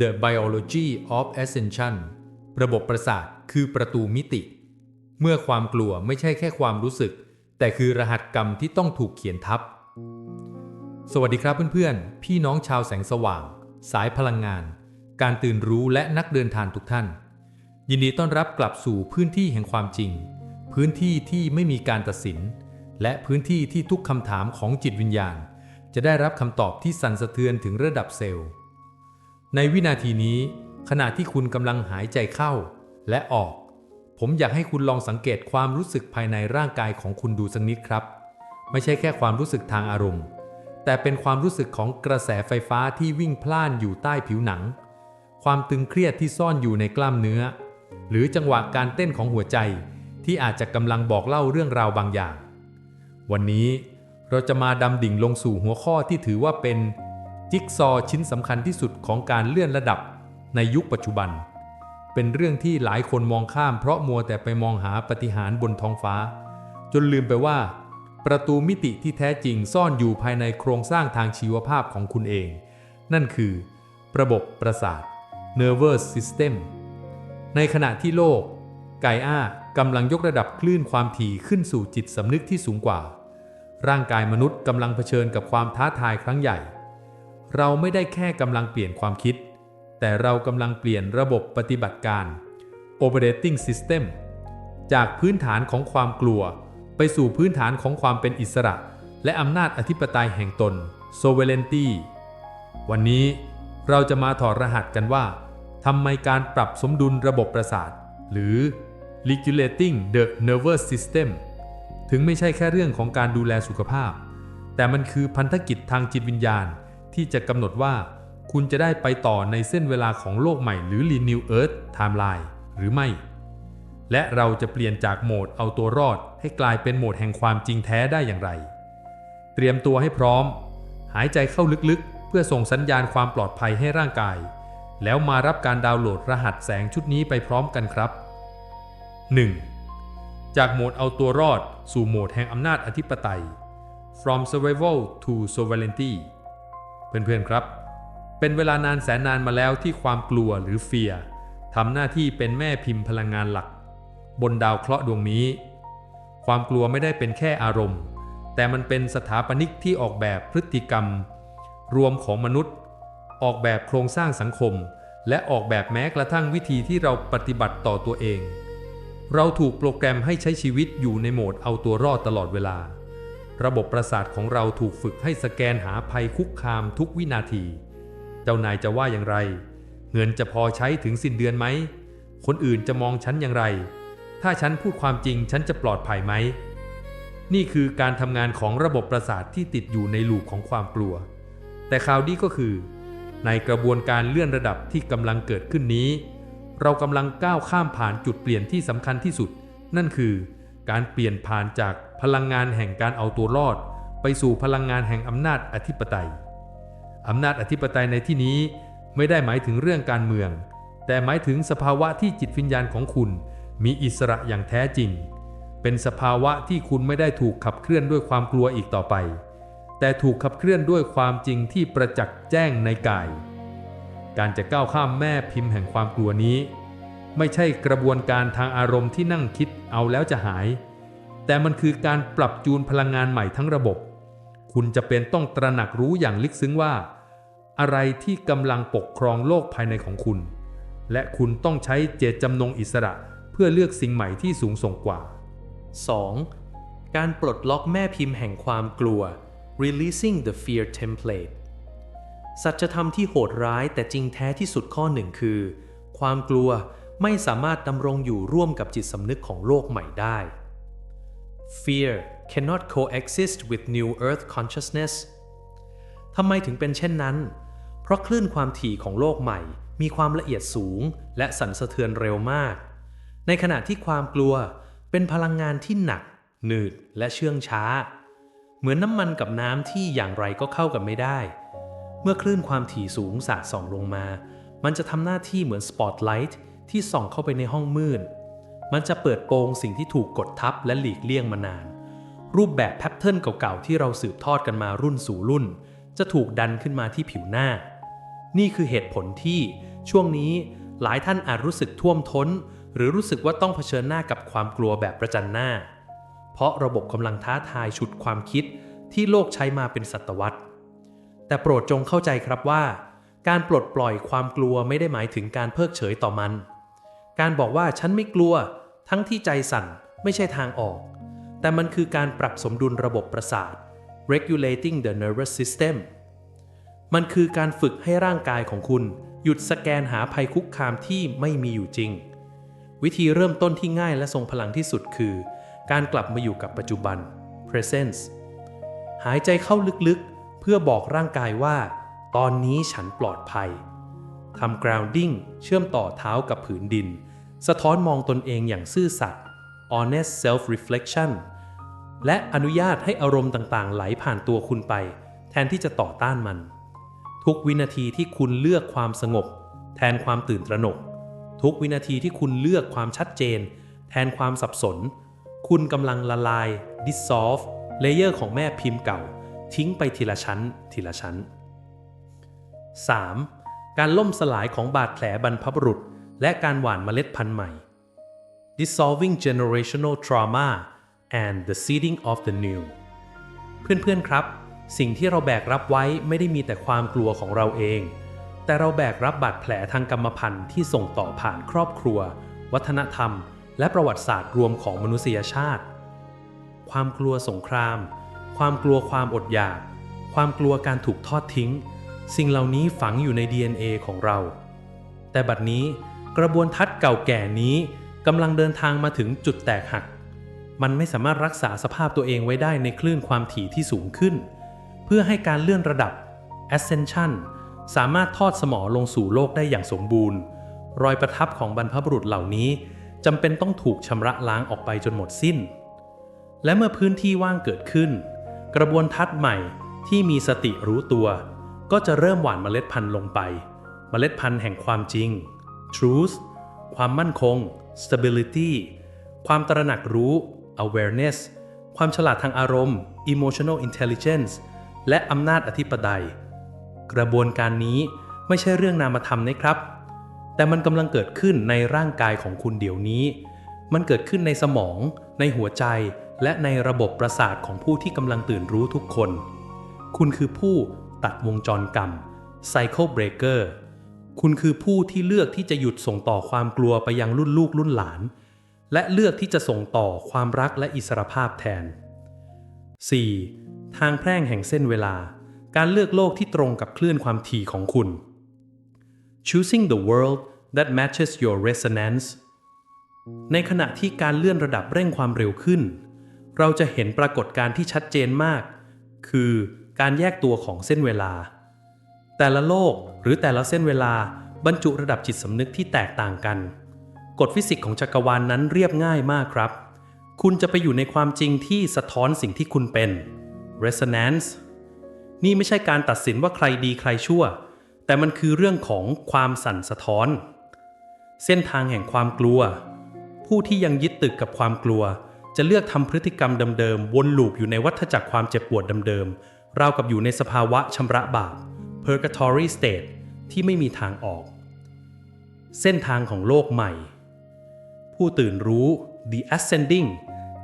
The Biology of Ascension ระบบประสาทคือประตูมิติ เมื่อความกลัวไม่ใช่แค่ความรู้สึก แต่คือรหัสกรรมที่ต้องถูกเขียนทับ สวัสดีครับเพื่อนๆ พี่น้องชาวแสงสว่าง สายพลังงาน การตื่นรู้และนักเดินทางทุกท่าน ยินดีต้อนรับกลับสู่พื้นที่แห่งความจริง พื้นที่ที่ไม่มีการตัดสิน และพื้นที่ที่ทุกคำถามของจิตวิญญาณ จะได้รับคำตอบที่สั่นสะเทือนถึงระดับเซลล์ ในวินาทีนี้ ขณะที่คุณกำลังหายใจเข้าและออก ผมอยากให้คุณลองสังเกตความรู้สึกภายในร่างกายของคุณดูสักนิดครับ ไม่ใช่แค่ความรู้สึกทางอารมณ์ แต่เป็นความรู้สึกของกระแสไฟฟ้าที่วิ่งพล่านอยู่ใต้ผิวหนัง ความตึงเครียดที่ซ่อนอยู่ในกล้ามเนื้อ หรือจังหวะการเต้นของหัวใจที่อาจจะกำลังบอกเล่าเรื่องราวบางอย่าง วันนี้เราจะมาดำดิ่งลงสู่หัวข้อที่ถือว่าเป็น จิ๊กซอชิ้นสำคัญที่สุดของการเลื่อนระดับในยุคปัจจุบัน เป็นเรื่องที่หลายคนมองข้ามเพราะมัวแต่ไปมองหาปฏิหารบนท้องฟ้า จนลืมไปว่า ประตูมิติที่แท้จริงซ่อนอยู่ภายในโครงสร้างทางชีวภาพของคุณเอง นั่นคือ ระบบประสาท nervous system ในขณะที่โลก ไกอากำลังยกระดับคลื่นความถี่ขึ้นสู่จิตสำนึกที่สูงกว่า ร่างกายมนุษย์กำลังเผชิญกับความท้าทายครั้งใหญ่ เราไม่ได้แค่กำลังเปลี่ยนความคิด แต่เรากำลังเปลี่ยนระบบปฏิบัติการ operating system จากพื้นฐานของความกลัว ไปสู่พื้นฐานของความเป็นอิสระ และอำนาจอธิปไตยแห่งตน sovereignty วันนี้เราจะมาถอดรหัสกันว่าทำไมการปรับสมดุลระบบประสาท หรือ regulating the nervous system ถึงไม่ใช่แค่เรื่องของการดูแลสุขภาพ แต่มันคือพันธกิจทางจิตวิญญาณ ที่จะกำหนดว่าคุณจะได้ไปต่อในเส้นเวลาของโลกใหม่หรือ Renew Earth Timeline หรือไม่ และเราจะเปลี่ยนจากโหมดเอาตัวรอด ให้กลายเป็นโหมดแห่งความจริงแท้ได้อย่างไร เตรียมตัวให้พร้อม หายใจเข้าลึกๆ เพื่อส่งสัญญาณความปลอดภัยให้ร่างกาย แล้วมารับการดาวน์โหลดรหัสแสงชุดนี้ไปพร้อมกันครับ 1. จากโหมดเอาตัวรอด สู่โหมดแห่งอำนาจอธิปไตย from survival to sovereignty เพื่อนๆครับ เป็นเวลานานแสนนานมาแล้วที่ความกลัวหรือ fear ทำหน้าที่เป็นแม่พิมพ์พลังงานหลัก บนดาวเคราะห์ดวงนี้ ความกลัวไม่ได้เป็นแค่อารมณ์ แต่มันเป็นสถาปนิกที่ออกแบบพฤติกรรม รวมของมนุษย์ ออกแบบโครงสร้างสังคม และออกแบบแม้กระทั่งวิธีที่เราปฏิบัติต่อตัวเอง เราถูกโปรแกรมให้ใช้ชีวิตอยู่ในโหมดเอาตัวรอดตลอดเวลา ระบบประสาทของเราถูกฝึกให้สแกนหาภัยคุกคามทุกวินาที เจ้านายจะว่าอย่างไร เงินจะพอใช้ถึงสิ้นเดือนไหม คนอื่นจะมองฉันอย่างไร ถ้าฉันพูดความจริงฉันจะปลอดภัยไหม นี่คือการทำงานของระบบประสาทที่ติดอยู่ในลูปของความกลัว แต่ข่าวดีก็คือ ในกระบวนการเลื่อนระดับที่กำลังเกิดขึ้นนี้ เรากำลังก้าวข้ามผ่านจุดเปลี่ยนที่สำคัญที่สุด นั่นคือ การเปลี่ยนผ่านจาก พลังงานแห่งการเอาตัวรอด ไปสู่พลังงานแห่งอำนาจอธิปไตยอำนาจอธิปไตยในที่นี้ไม่ได้หมายถึงเรื่องการเมือง แต่หมายถึงสภาวะที่จิตวิญญาณของคุณ มีอิสระอย่างแท้จริง เป็นสภาวะที่คุณไม่ได้ถูกขับเคลื่อนด้วยความกลัวอีกต่อไป แต่ถูกขับเคลื่อนด้วยความจริงที่ประจักษ์แจ้งในกาย การจะก้าวข้ามแม่พิมพ์แห่งความกลัวนี้ ไม่ใช่กระบวนการทางอารมณ์ที่นั่งคิดเอาแล้วจะหาย แต่มันคือการปรับจูนพลังงานใหม่ทั้งระบบ คุณจะเป็นต้องตระหนักรู้อย่างลึกซึ้งว่า อะไรที่กำลังปกครองโลกภายในของคุณ และคุณต้องใช้เจตจำนงอิสระเพื่อเลือกสิ่งใหม่ที่สูงส่งกว่า 2. การปลดล็อกแม่พิมพ์แห่งความกลัว releasing the fear template สัจธรรมที่โหดร้ายแต่จริงแท้ที่สุดข้อหนึ่งคือ ความกลัวไม่สามารถดำรงอยู่ร่วมกับจิตสำนึกของโลกใหม่ได้ Fear cannot coexist with new earth consciousness ทำไมถึงเป็นเช่นนั้น เพราะคลื่นความถี่ของโลกใหม่ มีความละเอียดสูง และสั่นสะเทือนเร็วมาก ในขณะที่ความกลัวเป็นพลังงานที่หนัก หนืดและเชื่องช้า เหมือนน้ำมันกับน้ำที่อย่างไรก็เข้ากันไม่ได้ เมื่อคลื่นความถี่สูงสาดส่องลงมา มันจะทำหน้าที่เหมือนสปอตไลท์ที่ส่องเข้าไปในห้องมืด มันจะเปิดโปงสิ่งที่ถูกกดทับและหลีกเลี่ยงมานาน รูปแบบแพทเทิร์นเก่าๆ ที่เราสืบทอดกันมารุ่นสู่รุ่น จะถูกดันขึ้นมาที่ผิวหน้า นี่คือเหตุผลที่ช่วงนี้หลายท่านอาจรู้สึกท่วมท้น หรือรู้สึกว่าต้องเผชิญหน้ากับความกลัวแบบประจันหน้า เพราะระบบกำลังท้าทายฉุดความคิดที่โลกใช้มาเป็นศตวรรษ แต่โปรดจงเข้าใจครับว่า การปลดปล่อยความกลัวไม่ได้หมายถึงการเพิกเฉยต่อมัน การบอกว่าฉันไม่กลัว ทั้งที่ใจสั่นไม่ใช่ทางออก แต่มันคือการปรับสมดุลระบบประสาท regulating the nervous system มันคือการฝึกให้ร่างกายของคุณ หยุดสแกนหาภัยคุกคามที่ไม่มีอยู่จริง วิธีเริ่มต้นที่ง่ายและทรงพลังที่สุดคือ การกลับมาอยู่กับปัจจุบัน presence หายใจเข้าลึกๆ เพื่อบอกร่างกายว่า ตอนนี้ฉันปลอดภัย ทำ grounding เชื่อมต่อเท้ากับผืนดิน สะท้อนมองตนเองอย่างซื่อสัตย์ honest self reflection และอนุญาตให้อารมณ์ต่างๆ ไหลผ่านตัวคุณไป แทนที่จะต่อต้านมัน ทุกวินาทีที่คุณเลือกความสงบ แทนความตื่นตระหนก ทุกวินาทีที่คุณเลือกความชัดเจน แทนความสับสน คุณกำลังละลาย dissolve เลเยอร์ของแม่พิมพ์เก่า ทิ้งไปทีละชั้น ทีละชั้น 3. การล่มสลายของบาดแผลบรรพบุรุษ และการหว่านเมล็ดพันธุ์ใหม่ dissolving generational trauma and the seeding of the new เพื่อนๆครับ สิ่งที่เราแบกรับไว้ไม่ได้มีแต่ความกลัวของเราเอง แต่เราแบกรับบาดแผลทางกรรมพันธุ์ที่ส่งต่อผ่านครอบครัว วัฒนธรรม และประวัติศาสตร์รวมของมนุษยชาติ ความกลัวสงคราม ความกลัวความอดอยาก ความกลัวการถูกทอดทิ้ง สิ่งเหล่านี้ฝังอยู่ใน DNA ของเรา แต่บัดนี้กระบวนทัศน์เก่าแก่นี้กำลังเดินทางมาถึงจุดแตกหัก มันไม่สามารถรักษาสภาพตัวเองไว้ได้ในคลื่นความถี่ที่สูงขึ้น เพื่อให้การเลื่อนระดับ ascension สามารถทอดสมอลงสู่โลกได้อย่างสมบูรณ์ รอยประทับของบรรพบุรุษเหล่านี้จำเป็นต้องถูกชำระล้างออกไปจนหมดสิ้น และเมื่อพื้นที่ว่างเกิดขึ้น กระบวนทัศน์ใหม่ที่มีสติรู้ตัว ก็จะเริ่มหว่านเมล็ดพันธุ์ลงไป เมล็ดพันธุ์แห่งความจริง truth ความมั่นคง stability ความตระหนักรู้ awareness ความฉลาดทางอารมณ์ emotional intelligence และอำนาจอธิปไตย กระบวนการนี้ไม่ใช่เรื่องนามธรรมนะครับ แต่มันกำลังเกิดขึ้นในร่างกายของคุณเดี๋ยวนี้ มันเกิดขึ้นในสมอง ในหัวใจ และในระบบประสาทของผู้ที่กำลังตื่นรู้ทุกคน คุณคือผู้ ตัดวงจรกรรม Cycle Breaker คุณคือผู้ที่เลือกที่จะหยุดส่งต่อความกลัวไปยังรุ่นลูกรุ่นหลาน และเลือกที่จะส่งต่อความรักและอิสรภาพแทน 4. ทางแพร่งแห่งเส้นเวลา การเลือกโลกที่ตรงกับคลื่นความถี่ของคุณ choosing the world that matches your resonance ในขณะที่การเลื่อนระดับเร่งความเร็วขึ้น เราจะเห็นปรากฏการณ์ที่ชัดเจนมาก คือ การแยกตัวของเส้นเวลา แต่ละโลกหรือแต่ละเส้นเวลาบรรจุระดับจิตสำนึกที่แตกต่างกัน กฎฟิสิกส์ของจักรวาลนนั้นเรียบง่ายมากครับ คุณจะไปอยู่ในความจริงที่สะท้อนสิ่งที่คุณเป็น resonance นี่ไม่ใช่การตัดสินว่าใครดีใครชั่ว แต่มันคือเรื่องของความสั่นสะท้อน เส้นทางแห่งความกลัว ผู้ที่ยังยึดตึกกับความกลัว จะเลือกทำพฤติกรรมเดิมๆวนลูปอยู่ในวัฏจักรความเจ็บปวดเดิมๆ ราวกับอยู่ในสภาวะชำระบาป purgatory state ที่ไม่มีทางออก เส้นทางของโลกใหม่ ผู้ตื่นรู้ the ascending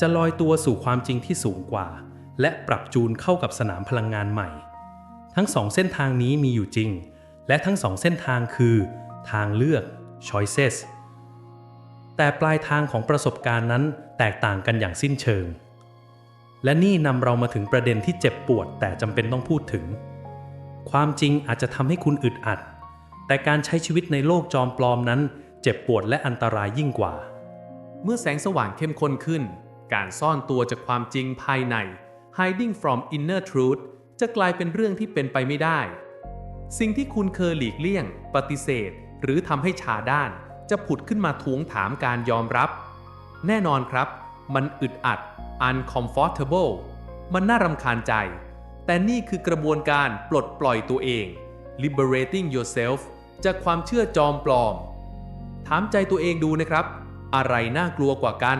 จะลอยตัวสู่ความจริงที่สูงกว่า และปรับจูนเข้ากับสนามพลังงานใหม่ ทั้งสองเส้นทางนี้มีอยู่จริง และทั้งสองเส้นทางคือ ทางเลือก choices แต่ปลายทางของประสบการณ์นั้นแตกต่างกันอย่างสิ้นเชิง และนี่นำเรามาถึงประเด็นที่เจ็บปวดแต่จำเป็นต้องพูดถึง ความจริงอาจจะทำให้คุณอึดอัด แต่การใช้ชีวิตในโลกจอมปลอมนั้น เจ็บปวดและอันตรายยิ่งกว่า เมื่อแสงสว่างเข้มข้นขึ้น การซ่อนตัวจากความจริงภายใน hiding from inner truth จะกลายเป็นเรื่องที่เป็นไปไม่ได้ สิ่งที่คุณเคยหลีกเลี่ยง ปฏิเสธ หรือทำให้ชาด้าน จะผุดขึ้นมาทวงถามการยอมรับ แน่นอนครับ มันอึดอัด uncomfortable มันน่ารำคาญใจ แต่นี่คือกระบวนการปลดปล่อยตัวเอง liberating yourself จากความเชื่อจอมปลอม ถามใจตัวเองดูนะครับ อะไรน่ากลัวกว่ากัน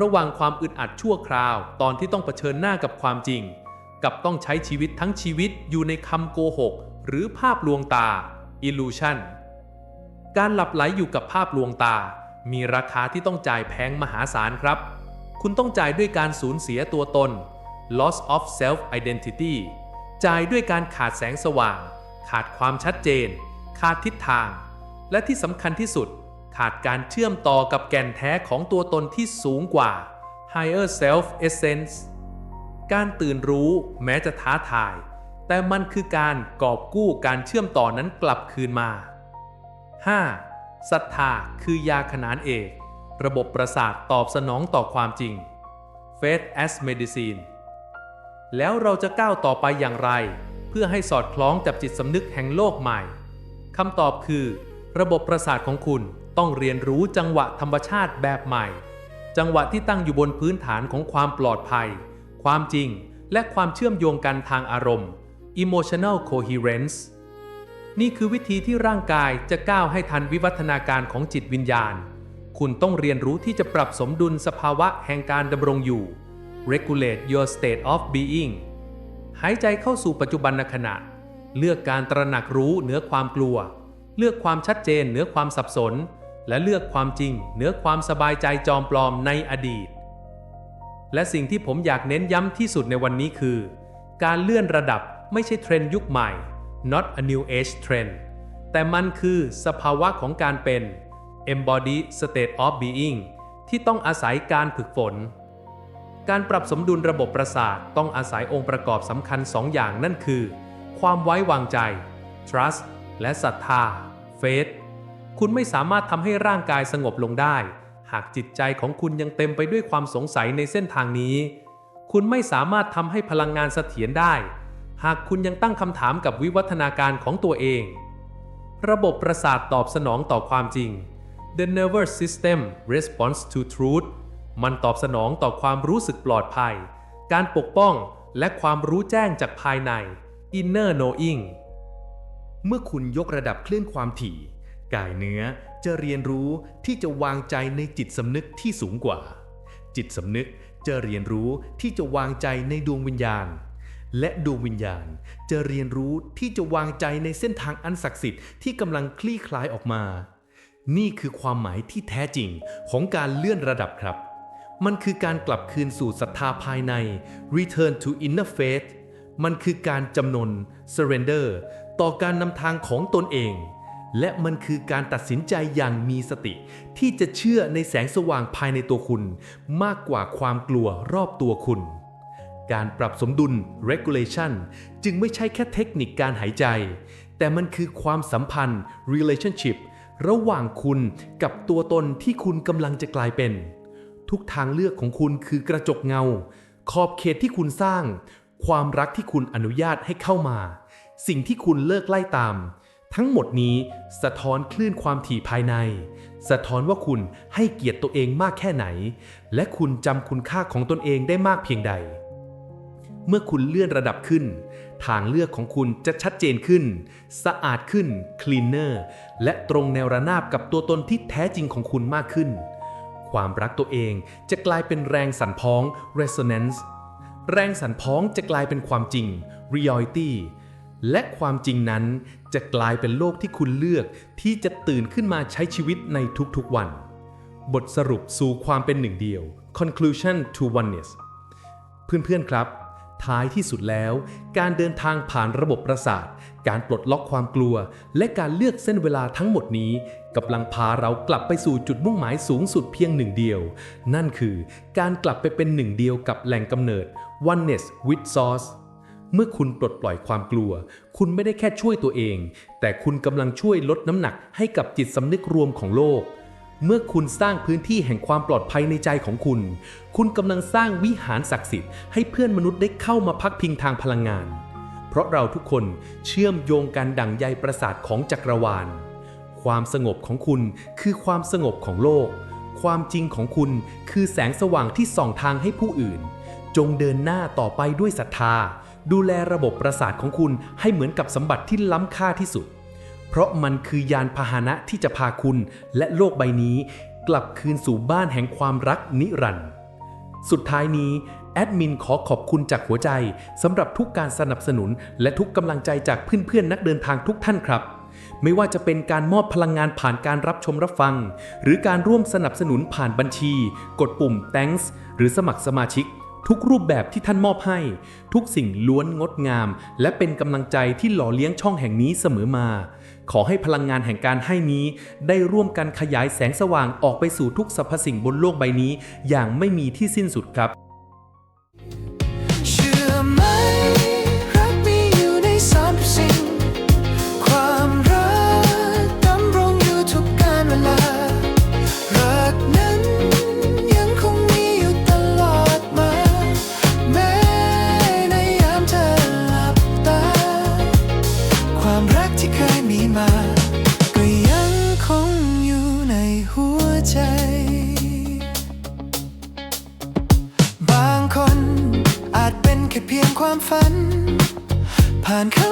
ระหว่างความอึดอัดชั่วคราว ตอนที่ต้องเผชิญหน้ากับความจริง กับต้องใช้ชีวิตทั้งชีวิตอยู่ในคำโกหก หรือภาพลวงตา illusion การหลับไหลอยู่กับภาพลวงตา มีราคาที่ต้องจ่ายแพงมหาศาลครับ คุณต้องจ่ายด้วยการสูญเสียตัวตน loss of self identity จ่ายด้วยการขาดแสงสว่าง ขาดความชัดเจน ขาดทิศทาง และที่สำคัญที่สุด ขาดการเชื่อมต่อกับแก่นแท้ของตัวตนที่สูงกว่า higher self essence การตื่นรู้แม้จะท้าทาย แต่มันคือการกอบกู้การเชื่อมต่อนนั้นกลับคืนมา 5. ศรัทธาคือยาขนานเอก ระบบประสาทตอบสนองต่อความจริง Faith as Medicine แล้วเราจะก้าวต่อไปอย่างไร เพื่อให้สอดคล้องกับจิตสำนึกแห่งโลกใหม่คำตอบคือ ระบบประสาทของคุณต้องเรียนรู้จังหวะธรรมชาติแบบใหม่ จังหวะที่ตั้งอยู่บนพื้นฐานของความปลอดภัย ความจริง และความเชื่อมโยงกันทางอารมณ์ emotional coherence นี่คือวิธีที่ร่างกายจะก้าวให้ทันวิวัฒนาการของจิตวิญญาณ คุณต้องเรียนรู้ที่จะปรับสมดุลสภาวะแห่งการดำรงอยู่ regulate your state of being หายใจเข้าสู่ปัจจุบันขณะ เลือกการตระหนักรู้เหนือความกลัว เลือกความชัดเจนเหนือความสับสน และเลือกความจริงเหนือความสบายใจจอมปลอมในอดีต และสิ่งที่ผมอยากเน้นย้ำที่สุดในวันนี้คือ การเลื่อนระดับไม่ใช่เทรนด์ยุคใหม่ not a new age trend แต่มันคือสภาวะของการเป็น embody state of being ที่ต้องอาศัยการฝึกฝน การปรับสมดุลระบบประสาทต้องอาศัยองค์ประกอบสำคัญสองอย่างนั่นคือ ความไว้วางใจ trust และศรัทธา faith คุณไม่สามารถทำให้ร่างกายสงบลงได้ หากจิตใจของคุณยังเต็มไปด้วยความสงสัยในเส้นทางนี้ คุณไม่สามารถทำให้พลังงานเสถียรได้ หากคุณยังตั้งคำถามกับวิวัฒนาการของตัวเอง ระบบประสาทตอบสนองต่อความจริง The nervous system responds to truth มันตอบสนองต่อความรู้สึกปลอดภัย การปกป้องและความรู้แจ้งจากภายใน inner knowing เมื่อคุณยกระดับคลื่นความถี่ กายเนื้อจะเรียนรู้ที่จะวางใจในจิตสำนึกที่สูงกว่า จิตสำนึกจะเรียนรู้ที่จะวางใจในดวงวิญญาณ และดวงวิญญาณจะเรียนรู้ที่จะวางใจในเส้นทางอันศักดิ์สิทธิ์ที่กำลังคลี่คลายออกมา นี่คือความหมายที่แท้จริงของการเลื่อนระดับครับ มันคือการกลับคืนสู่ศรัทธาภายใน return to inner faith มันคือการจำนน surrender ต่อการนำทางของตนเอง และมันคือการตัดสินใจอย่างมีสติ ที่จะเชื่อในแสงสว่างภายในตัวคุณ มากกว่าความกลัวรอบตัวคุณ การปรับสมดุล regulation จึงไม่ใช่แค่เทคนิคการหายใจ แต่มันคือความสัมพันธ์ relationship ระหว่างคุณกับตัวตนที่คุณกำลังจะกลายเป็น ทุกทางเลือกของคุณคือกระจกเงา ขอบเขตที่คุณสร้าง ความรักที่คุณอนุญาตให้เข้ามา สิ่งที่คุณเลิกไล่ตาม ทั้งหมดนี้สะท้อนคลื่นความถี่ภายใน สะท้อนว่าคุณให้เกียรติตัวเองมากแค่ไหน และคุณจำคุณค่าของตนเองได้มากเพียงใด เมื่อคุณเลื่อนระดับขึ้น ทางเลือกของคุณจะชัดเจนขึ้น สะอาดขึ้น cleaner และตรงแนวระนาบกับตัวตนที่แท้จริงของคุณมากขึ้น ความรักตัวเองจะกลายเป็นแรงสั่นพ้อง resonance แรงสั่นพ้องจะกลายเป็นความจริง reality และความจริงนั้นจะกลายเป็นโลกที่คุณเลือกที่จะตื่นขึ้นมาใช้ชีวิตในทุกๆวัน บทสรุปสู่ความเป็นหนึ่งเดียว conclusion to oneness เพื่อนๆครับ ท้ายที่สุดแล้ว การเดินทางผ่านระบบประสาท การปลดล็อกความกลัว และการเลือกเส้นเวลาทั้งหมดนี้กำลังพาเรากลับไปสู่จุดมุ่งหมายสูงสุดเพียงหนึ่งเดียว นั่นคือการกลับไปเป็นหนึ่งเดียวกับแหล่งกำเนิด oneness with source เมื่อคุณปลดปล่อยความกลัว คุณไม่ได้แค่ช่วยตัวเอง แต่คุณกำลังช่วยลดน้ำหนักให้กับจิตสำนึกรวมของโลก เมื่อคุณสร้างพื้นที่แห่งความปลอดภัยในใจของคุณ คุณกำลังสร้างวิหารศักดิ์สิทธิ์ให้เพื่อนมนุษย์ได้เข้ามาพักพิงทางพลังงาน เพราะเราทุกคนเชื่อมโยงกันดั่งใยประสาทของจักรวาล ความสงบของคุณคือความสงบของโลก ความจริงของคุณคือแสงสว่างที่ส่องทางให้ผู้อื่น จงเดินหน้าต่อไปด้วยศรัทธา ดูแลระบบประสาทของคุณให้เหมือนกับสมบัติที่ล้ำค่าที่สุด เพราะมันคือยานพาหนะที่จะพาคุณและโลกใบนี้ กลับคืนสู่บ้านแห่งความรักนิรันดร์สุดท้ายนี้แอดมินขอขอบคุณจากหัวใจสำหรับทุกการสนับสนุน และทุกกำลังใจจากเพื่อนๆนนักเดินทางทุกท่านครับ ไม่ว่าจะเป็นการมอบพลังงานผ่านการรับชมรับฟัง หรือการร่วมสนับสนุนผ่านบัญชี กดปุ่ม thanks หรือสมัครสมาชิก ทุกรูปแบบที่ท่านมอบให้ ทุกสิ่งล้วนงดงาม และเป็นกำลังใจที่หล่อเลี้ยงช่องแห่งนี้เสมอมา ขอให้พลังงานแห่งการให้นี้ ได้ร่วมกันขยายแสงสว่างออกไปสู่ทุกสรรพสิ่งบนโลกใบนี้ อย่างไม่มีที่สิ้นสุดครับ บางคนอาจเป็นแค่เพียงความฝัน ผ่านเข้า